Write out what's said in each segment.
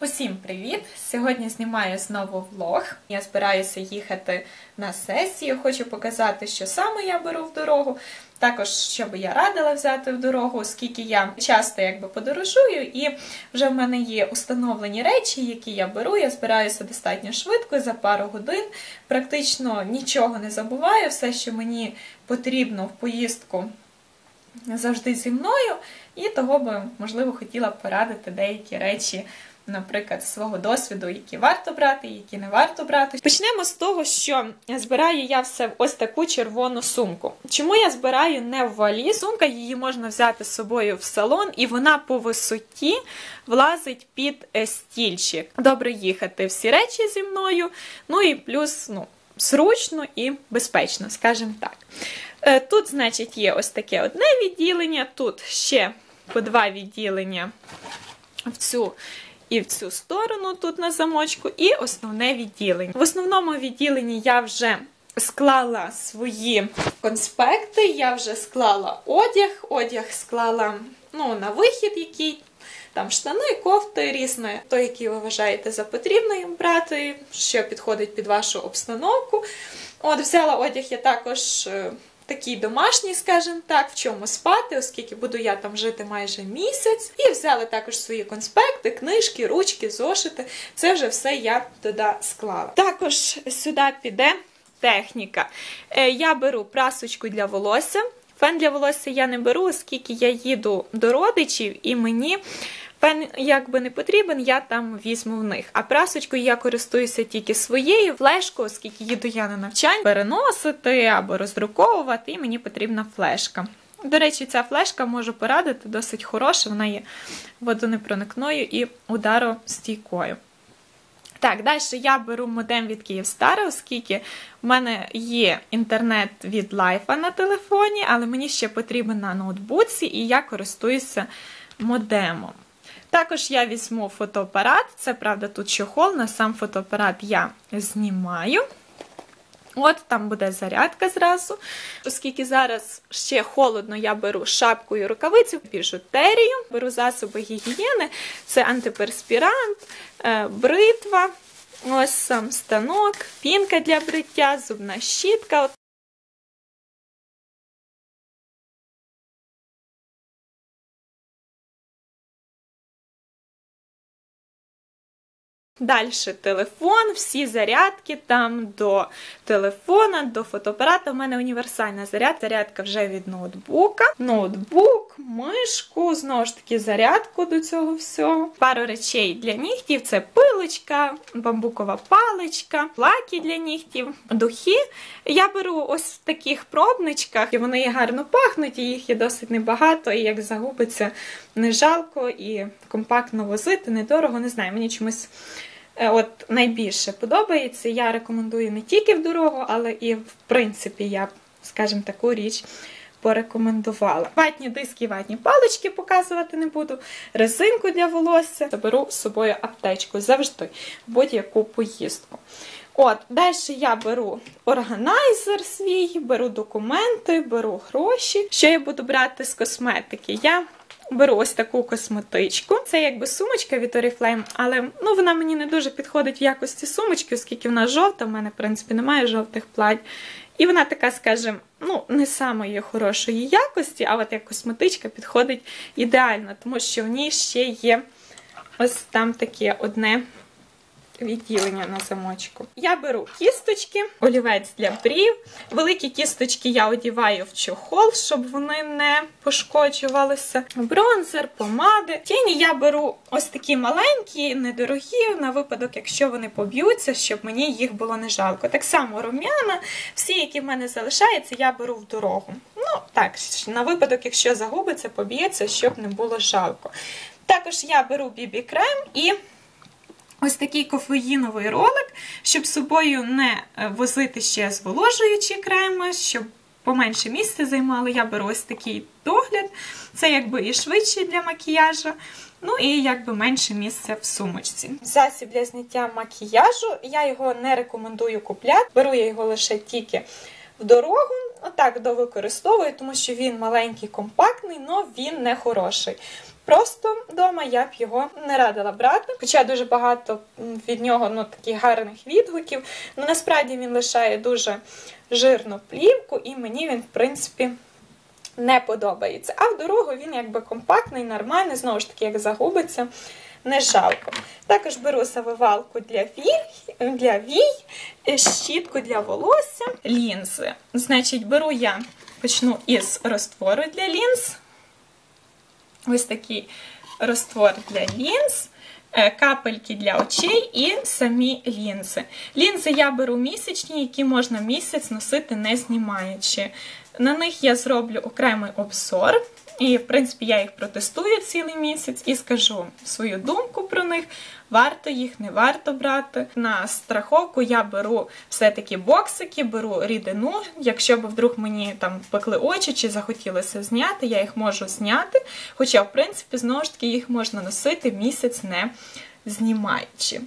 Усім привіт! Сьогодні знімаю знову влог. Я збираюся їхати на сесію. Хочу показати, що саме я беру в дорогу. Також, що би я радила взяти в дорогу, оскільки я часто якби подорожую, і вже в мене є установлені речі, які я беру. Я збираюся достатньо швидко за пару годин. Практично нічого не забуваю, все, що мені потрібно в поїздку. Завжди зі мною, і того би, можливо, хотіла порадити деякі речі наприклад, свого досвіду, які варто брати, які не варто брати. Почнемо з того, що збираю я все в ось таку червону сумку. Чому я збираю не в валі? Сумка її можна взяти з собою в салон, і вона по висоті влазить під е, стільчик. Добре їхати всі речі зі мною, ну і плюс, ну. Зручно і безпечно, скажімо так. Е, тут, значить, є ось таке одне відділення, тут ще по два відділення в цю і в цю сторону тут на замочку, і основне відділення. В основному відділенні я вже склала свої конспекти, я вже склала одяг, одяг склала ну, на вихід, який. Там штани, кофти різне, той, який ви вважаєте за потрібне брати, що підходить під вашу обстановку. От, взяла одяг я також е, такий домашній, скажімо так, в чому спати, оскільки буду я там жити майже місяць. І взяли також свої конспекти, книжки, ручки, зошити. Це вже все я туди склала. Також сюди піде техніка. Е, я беру прасочку для волосся. Фен для волосся я не беру, оскільки я їду до родичів і мені Пен якби не потрібен, я там візьму в них. А прасочкою я користуюся тільки своєю флешкою, оскільки їду я на навчання, переносити або роздруковувати, і мені потрібна флешка. До речі, ця флешка можу порадити, досить хороша, вона є водонепроникною і ударостійкою. Так, далі я беру модем від Київстара, оскільки в мене є інтернет від лайфа на телефоні, але мені ще потрібен на ноутбуці, і я користуюся модемом. Також я візьму фотоапарат, це правда, тут чохол, на сам фотоапарат я знімаю. От там буде зарядка зразу. Оскільки зараз ще холодно, я беру шапку і рукавицю, біжутерію, беру засоби гігієни, це антиперспірант, е, бритва, ось сам станок, пінка для бриття, зубна щітка. Далі телефон, всі зарядки там до телефона, до фотоапарата. У мене універсальна зарядка. Зарядка вже від ноутбука. Ноутбук, мишку, знову ж таки, зарядку до цього всього. Пару речей для нігтів це пилочка, бамбукова паличка, лаки для нігтів, духи. Я беру ось в таких пробничках, і вони гарно пахнуть, і їх є досить небагато, і як загубиться, не жалко і компактно возити, недорого, не знаю, мені чомусь. Е, от найбільше подобається. Я рекомендую не тільки в дорогу, але і в принципі я, скажімо, таку річ порекомендувала. Ватні диски, ватні палички показувати не буду. Резинку для волосся. Заберу з собою аптечку завжди будь-яку поїздку. От, Далі я беру органайзер свій, беру документи, беру гроші. Що я буду брати з косметики? Я беру ось таку косметичку. Це якби сумочка від Oriflame, але ну, вона мені не дуже підходить в якості сумочки, оскільки вона жовта, в мене, в принципі, немає жовтих плать. І вона така, скажімо, ну, не самої хорошої якості, а от як косметичка підходить ідеально, тому що в ній ще є ось там таке одне відділення на замочку. Я беру кісточки, олівець для брів. Великі кісточки я одіваю в чохол, щоб вони не пошкоджувалися. Бронзер, помади. Тіні я беру ось такі маленькі, недорогі, на випадок, якщо вони поб'ються, щоб мені їх було не жалко. Так само рум'яна, всі, які в мене залишаються, я беру в дорогу. Ну, так, на випадок, якщо загубиться, поб'ється, щоб не було жалко. Також я беру бібі-крем і Ось такий кофеїновий ролик, щоб з собою не е, возити ще зволожуючі креми, щоб поменше місця займали. Я беру ось такий догляд. Це якби і швидше для макіяжу, ну і якби менше місця в сумочці. Засіб для зняття макіяжу, я його не рекомендую купляти, беру я його лише тільки в дорогу. Отак довикористовую, тому що він маленький, компактний, але він не хороший. Просто вдома, я б його не радила брати. Хоча дуже багато від нього ну, таких гарних відгуків. Ну насправді він лишає дуже жирну плівку, і мені він, в принципі, не подобається. А в дорогу він якби компактний, нормальний, знову ж таки, як загубиться, не жалко. Також беру завивалку для вій, для вій, щітку для волосся, лінзи. Значить, беру я, почну із розтвору для лінз. Ось такий розтвор для лінз. Е, капельки для очей і самі лінзи. Лінзи я беру місячні, які можна місяць носити не знімаючи. На них я зроблю окремий обзор. І, в принципі, я їх протестую цілий місяць і скажу свою думку про них. Варто їх, не варто брати. На страховку я беру все-таки боксики, беру рідину. Якщо б вдруг мені там пекли очі чи захотілося зняти, я їх можу зняти. Хоча, в принципі, знову ж таки, їх можна носити місяць не знімаючи.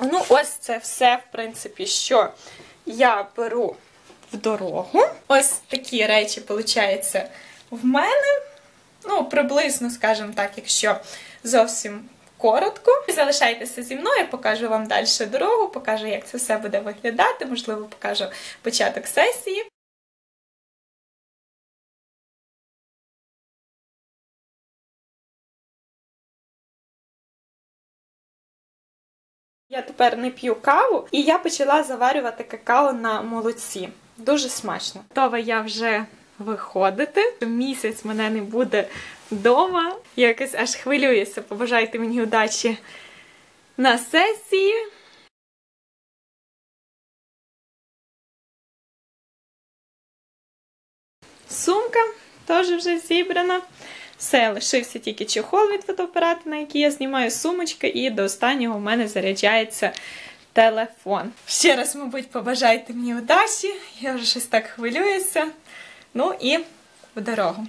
Ну, ось це все, в принципі, що я беру в дорогу. Ось такі речі, виходить, в мене. Ну, приблизно, скажімо так, якщо зовсім коротко. Залишайтеся зі мною, покажу вам далі дорогу, покажу, як це все буде виглядати, можливо, покажу початок сесії. Я тепер не п'ю каву, і я почала заварювати какао на молоці. Дуже смачно. Готова я вже виходити. Місяць мене не буде вдома. Я якось аж хвилююся. Побажайте мені удачі на сесії. Сумка теж вже зібрана. Все, лишився тільки чехол від фотоапарату, на який я знімаю сумочки, і до останнього в мене заряджається телефон. Ще раз, мабуть, побажайте мені удачі. Я вже щось так хвилююся. Ну і в дорогу.